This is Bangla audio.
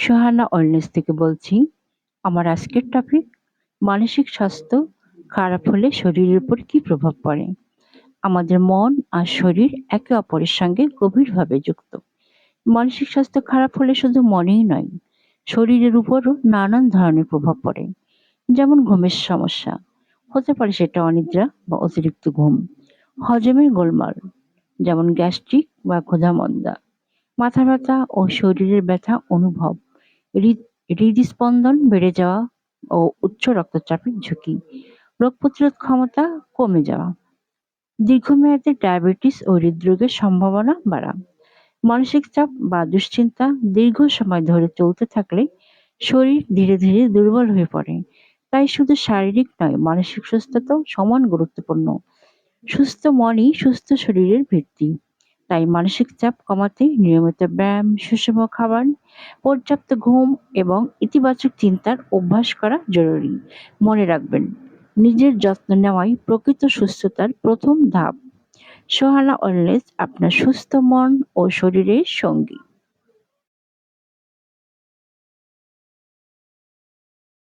সোহানা ওয়েলনেস থেকে বলছি, আমার আজকের টপিক মানসিক স্বাস্থ্য খারাপ হলে শরীরের উপর কি প্রভাব পড়ে? আমাদের মন আর শরীর একে অপরের সঙ্গে গভীরভাবে যুক্ত। মানসিক স্বাস্থ্য খারাপ হলে শুধু মনেই নয়, শরীরের উপরও নানান ধরনের প্রভাব পড়ে। যেমন ঘুমের সমস্যা, হতে পারে সেটা অনিদ্রা বা অতিরিক্ত ঘুম, হজমের গোলমাল, যেমন গ্যাস্ট্রিক বা ক্ষুধামন্দা। মাথা ব্যথা ও শরীরের ব্যথা অনুভব হৃদস্পন্দন বেড়ে যাওয়া ও উচ্চ রক্তচাপের ঝুঁকি। রোগ প্রতিরোধ ক্ষমতা কমে যাওয়া। দীর্ঘমেয়াদে ডায়াবেটিস ও হৃদরোগের সম্ভাবনা বাড়া। মানসিক চাপ বা দুশ্চিন্তা দীর্ঘ সময় ধরে চলতে থাকলে শরীর ধীরে ধীরে দুর্বল হয়ে পড়ে। তাই শুধু শারীরিক নয়, মানসিক সুস্থতাও সমান গুরুত্বপূর্ণ। সুস্থ মনই সুস্থ শরীরের ভিত্তি। তাই মানসিক চাপ কমাতে নিয়মিত ব্যায়াম, সুষম খাবার, পর্যাপ্ত ঘুম এবং ইতিবাচক চিন্তার অভ্যাস করা জরুরি। মনে রাখবেন, নিজের যত্ন নেওয়াই প্রকৃত সুস্থতার প্রথম ধাপ। সোহানা ওয়েলনেস আপনার সুস্থ মন ও শরীরের সঙ্গী।